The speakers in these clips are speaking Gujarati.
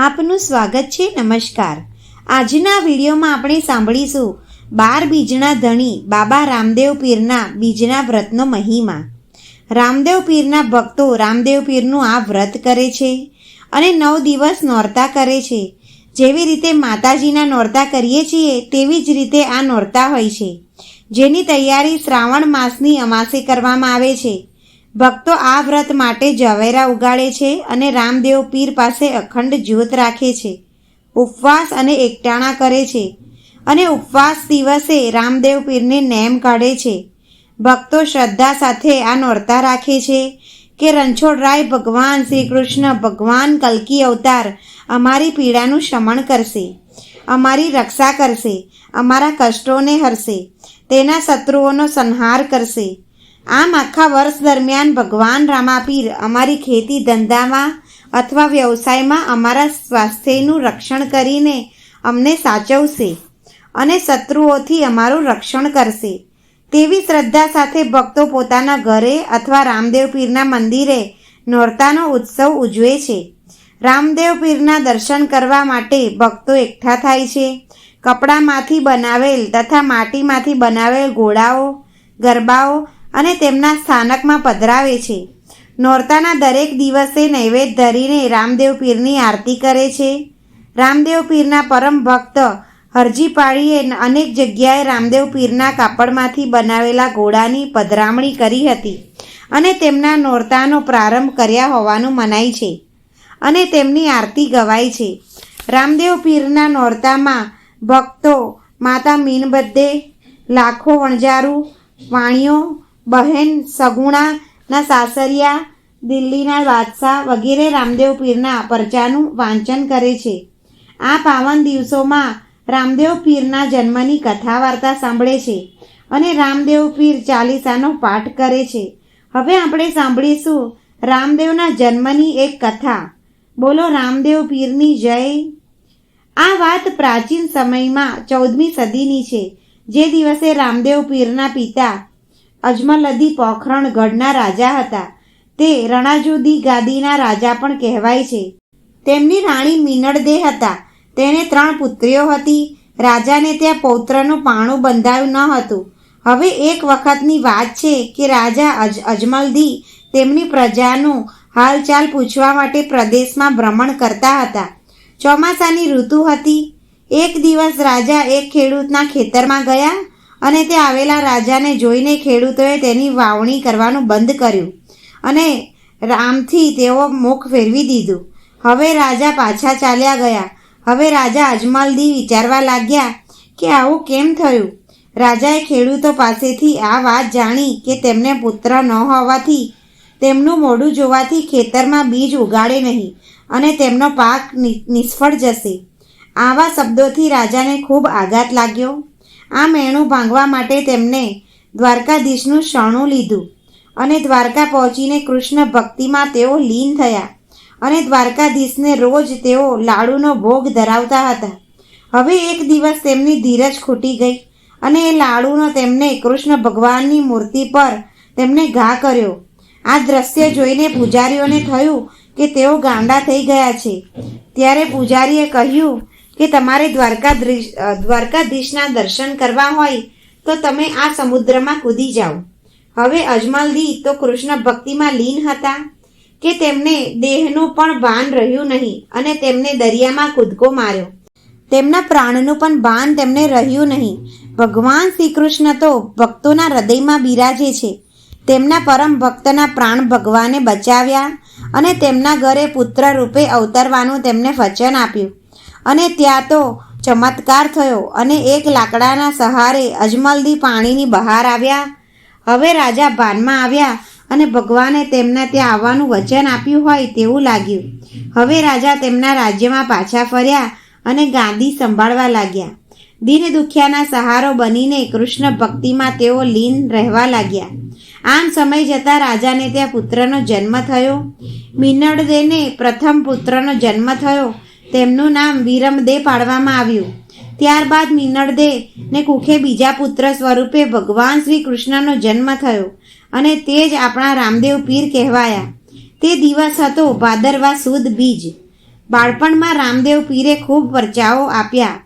આપનું સ્વાગત છે, નમસ્કાર. આજના વિડીયોમાં આપણે સાંભળીશું બાર બીજના ધણી બાબા રામદેવ પીરના બીજના વ્રતનો મહિમા. રામદેવ પીરના ભક્તો રામદેવ પીરનું આ વ્રત કરે છે અને નવ દિવસ નોરતા કરે છે. જેવી રીતે માતાજીના નોરતા કરીએ છીએ, તેવી જ રીતે આ નોરતા હોય છે. જેની તૈયારી શ્રાવણ માસની અમાસે કરવામાં આવે છે. ભક્તો આ વ્રત માટે જવેરા ઉગાડે છે અને રામદેવ પીર પાસે અખંડ જ્યોત રાખે છે. ઉપવાસ અને એકટાણા કરે છે. અને ઉપવાસ દિવસે રામદેવ પીરને નેમ કાઢે છે. ભક્તો શ્રદ્ધા સાથે આ નોરતા રાખે છે કે રણછોડરાય ભગવાન શ્રી કૃષ્ણ ભગવાન કલ્કી અવતાર અમારી પીડાનું શમણ કરશે, અમારી રક્ષા કરશે, અમારા કષ્ટોને હરશે, તેના શત્રુઓનો સંહાર કરશે આમ આખા વર્ષ દરમિયાન ભગવાન રામાપીર અમારી ખેતી ધંધામાં અથવા વ્યવસાયમાં અમારા સ્વાસ્થ્યનું રક્ષણ કરીને અમને સાચવશે અને શત્રુઓથી અમારું રક્ષણ કરશે. તેવી શ્રદ્ધા સાથે ભક્તો પોતાના ઘરે અથવા રામદેવ પીરના મંદિરે નોરતાનો ઉત્સવ ઉજવે છે. રામદેવ પીરના દર્શન કરવા માટે ભક્તો એકઠા થાય છે. કપડામાંથી બનાવેલ તથા માટીમાંથી બનાવેલ ઘોડાઓ ગરબાઓ અને તેમના સ્થાનકમાં પધરાવે છે. નોરતાના દરેક દિવસે નૈવેદ્ય ધરીને રામદેવ પીરની આરતી કરે છે. રામદેવ પીરના પરમ ભક્ત હરજી પાળીએ અનેક જગ્યાએ રામદેવ પીરના કાપડમાંથી બનાવેલા ઘોડાની પધરામણી કરી હતી અને તેમના નોરતાનો પ્રારંભ કર્યા હોવાનું મનાય છે અને તેમની આરતી ગવાય છે. રામદેવ પીરના નોરતામાં ભક્તો માતા મીનબદ્દે લાખો વણજારું વાણીઓ બહેન સગુણાના સાસરિયા, દિલ્હીના બાદશાહ વગેરે રામદેવ પીરના પરચાનું વાંચન કરે છે. આ પાવન દિવસોમાં રામદેવ પીરના જન્મની કથા વાર્તા સાંભળે છે અને રામદેવ પીર ચાલીસાનો પાઠ કરે છે. હવે આપણે સાંભળીશું રામદેવના જન્મની એક કથા. બોલો રામદેવ પીરની જય. આ વાત પ્રાચીન સમયમાં ચૌદમી સદીની છે. જે દિવસે રામદેવ પીરના પિતા અજમલદી પોખરણ ગઢના રાજા હતા. તે રણાજુદી ગાદીના રાજા પણ કહેવાય છે. તેમની રાણી મિનળદે હતા. તેને ત્રણ પુત્રીઓ હતી. રાજાને ત્યાં પૌત્રનું પાણું બંધાયું ન હતું. હવે એક વખતની વાત છે કે રાજા અજ, અજમલદી તેમની પ્રજાનું હાલચાલ પૂછવા માટે પ્રદેશમાં ભ્રમણ કરતા હતા. ચોમાસાની ઋતુ હતી. એક દિવસ રાજા એક ખેડૂતના ખેતરમાં ગયા. અને તે આવેલા રાજાને જોઈને ખેડૂતોએ તેની વાવણી કરવાનું બંધ કર્યું અને રામથી તેઓ મુખ ફેરવી દીધું. હવે રાજા પાછા ચાલ્યા ગયા. હવે રાજા અજમાલદી વિચારવા લાગ્યા કે આવું કેમ થયું? રાજાએ ખેડૂતો પાસેથી આ વાત જાણી કે તેમને પુત્ર ન હોવાથી, તેમનું મોઢું જોવાથી ખેતરમાં બીજ ઉગાડે નહીં અને તેમનો પાક નિષ્ફળ જશે. આવા શબ્દોથી રાજાને ખૂબ આઘાત લાગ્યો. આ મેણું ભાંગવા માટે તેમને દ્વારકાધીશનું શરણું લીધું અને દ્વારકા પહોંચીને કૃષ્ણ ભક્તિમાં તેઓ લીન થયા અને દ્વારકાધીશને રોજ તેઓ લાડુનો ભોગ ધરાવતા હતા. હવે એક દિવસ તેમની ધીરજ ખૂટી ગઈ અને એ લાડુનો તેમને કૃષ્ણ ભગવાનની મૂર્તિ પર તેમને ઘા કર્યો. આ દ્રશ્ય જોઈને પૂજારીઓને થયું કે તેઓ ગાંડા થઈ ગયા છે. ત્યારે પૂજારીએ કહ્યું કે તમારે દ્વારકાધીશ દ્વારકાધીશના દર્શન કરવા હોય, તો તમે આ સમુદ્રમાં કૂદી જાઓ. હવે અજમલજી તો કૃષ્ણ ભક્તિમાં લીન હતા કે તેમને દેહનું પણ ભાન રહ્યું નહીં અને તેમને દરિયામાં કૂદકો માર્યો. તેમના પ્રાણનું પણ ભાન તેમને રહ્યું નહીં. ભગવાન શ્રી કૃષ્ણ તો ભક્તોના હૃદયમાં બિરાજે છે. તેમના પરમ ભક્તના પ્રાણ ભગવાને બચાવ્યા અને તેમના ઘરે પુત્ર રૂપે અવતરવાનું તેમને વચન આપ્યું. અને ત્યાં તો ચમત્કાર થયો અને એક લાકડાના સહારે અજમલદી પાણીની બહાર આવ્યા. હવે રાજા ભાનમાં આવ્યા અને ભગવાને તેમના ત્યાં આવવાનું વચન આપ્યું હોય તેવું લાગ્યું. હવે રાજા તેમના રાજ્યમાં પાછા ફર્યા અને ગાંધી સંભાળવા લાગ્યા. દિન દુખિયાના સહારો બનીને કૃષ્ણ ભક્તિમાં તેઓ લીન રહેવા લાગ્યા. આમ સમય જતાં રાજાને ત્યાં પુત્રનો જન્મ થયો. મિનળદેને પ્રથમ પુત્રનો જન્મ થયો. તેમનું નામ વિરમદે પાડવામાં આવ્યું. ત્યારબાદ મિનળદે ને કુખે બીજા પુત્ર સ્વરૂપે ભગવાન શ્રી કૃષ્ણનો જન્મ થયો અને તે જ આપણા રામદેવ પીર કહેવાયા. તે દિવસ હતો ભાદરવા સુદ બીજ. બાળપણમાં રામદેવ પીરે ખૂબ પરચાઓ આપ્યા.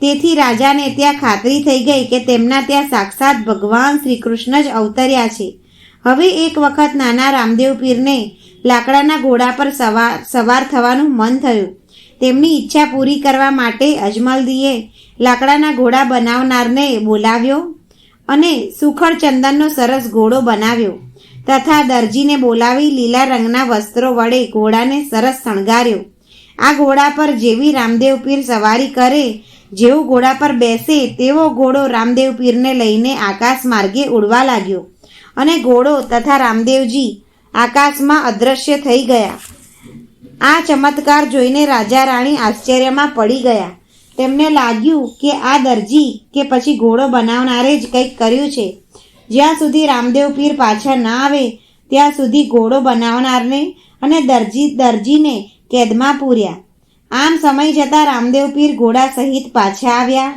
તેથી રાજાને ત્યાં ખાતરી થઈ ગઈ કે તેમના ત્યાં સાક્ષાત ભગવાન શ્રી કૃષ્ણ જ અવતર્યા છે. હવે એક વખત નાના રામદેવ પીરને લાકડાના ઘોડા પર સવાર સવાર થવાનું મન થયું. તેમની ઈચ્છા પૂરી કરવા માટે અજમલદીએ લાકડાના ઘોડા બનાવનારને બોલાવ્યો અને સુખડ ચંદનનો સરસ ઘોડો બનાવ્યો તથા દરજીને બોલાવી લીલા રંગના વસ્ત્રો વડે ઘોડાને સરસ શણગાર્યો. આ ઘોડા પર જેવી રામદેવ પીર સવારી કરે, જેવો ઘોડા પર બેસે, તેવો ઘોડો રામદેવ પીરને લઈને આકાશ માર્ગે ઉડવા લાગ્યો અને ઘોડો તથા રામદેવજી આકાશમાં અદૃશ્ય થઈ ગયા. આ ચમત્કાર જોઈને રાજા રાણી આશ્ચર્યમાં પડી ગયા. તેમને લાગ્યું કે આ દરજી કે પછી ઘોડો બનાવનારે જ કંઈક કર્યું છે. જ્યાં સુધી રામદેવ પીર પાછા ના આવે, ત્યાં સુધી ઘોડો બનાવનારને અને દરજી, દરજીને કેદમાં પૂર્યા. આમ સમય જતાં રામદેવ પીર ઘોડા સહિત પાછા આવ્યા.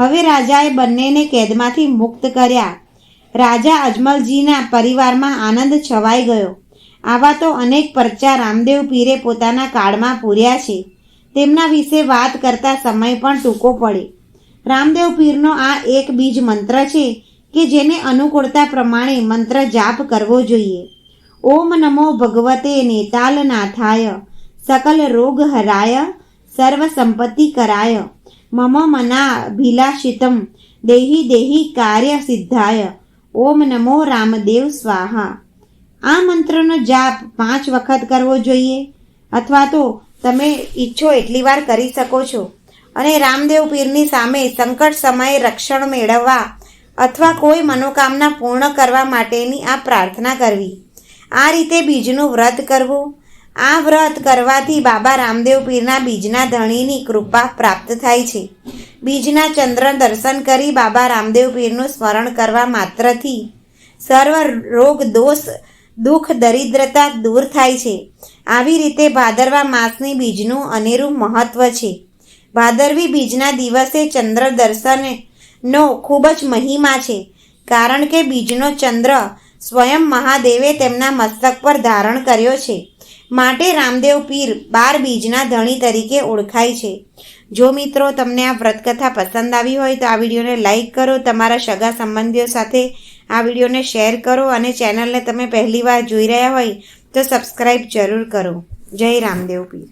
હવે રાજાએ બંનેને કેદમાંથી મુક્ત કર્યા. રાજા અજમલજીના પરિવારમાં આનંદ છવાઈ ગયો. આવા તો અનેક પરચા રામદેવ પીરે પોતાના કાળમાં પૂર્યા છે. તેમના વિશે વાત કરતા સમય પણ ટૂંકો પડે. રામદેવ પીરનો આ એક બીજ મંત્ર છે કે જેને અનુકૂળતા પ્રમાણે મંત્ર જાપ કરવો જોઈએ. ઓમ નમો ભગવતે નેતાલનાથાય, સકલ રોગ હરાય, સર્વ સંપત્તિ કરાય, મમ મના ભિલાષિતમ દેહી દેહી કાર્ય સિદ્ધાય, ઓમ નમો રામદેવ સ્વાહા. આ મંત્રનો જાપ પાંચ વખત કરવો જોઈએ? અથવા તો તમે ઈચ્છો એટલી વાર કરી શકો છો? અને રામદેવ પીરની સામે સંકટ સમયે રક્ષણ મેળવવા અથવા કોઈ મનોકામના પૂર્ણ કરવા માટેની આ પ્રાર્થના કરવી. આ રીતે બીજનું વ્રત કરવું. આ વ્રત કરવાથી બાબા રામદેવ પીરના બીજના ધણીની કૃપા પ્રાપ્ત થાય છે. બીજના ચંદ્ર દર્શન કરી બાબા રામદેવ પીરનું સ્મરણ કરવા માત્રથી સર્વ રોગ દોષ દુઃખ, દરિદ્રતા દૂર થાય છે. આવી રીતે ભાદરવા માસની બીજનું અનેરું મહત્વ છે. ભાદરવી બીજના દિવસે ચંદ્ર દર્શનનો ખૂબ જ મહિમા છે, કારણ કે બીજનો ચંદ્ર સ્વયં મહાદેવે તેમના મસ્તક પર ધારણ કર્યો છે. માટે રામદેવ પીર બાર બીજના ધણી તરીકે ઓળખાય છે. જો મિત્રો, તમને આ વ્રતકથા પસંદ આવી હોય તો આ વિડીયોને લાઈક કરો, તમારા સગા સંબંધીઓ સાથે આ વિડીયોને શેર કરો અને ચેનલને તમે પહેલીવાર જોઈ રહ્યા હોય તો સબસ્ક્રાઈબ જરૂર કરો. જય રામદેવ પીર.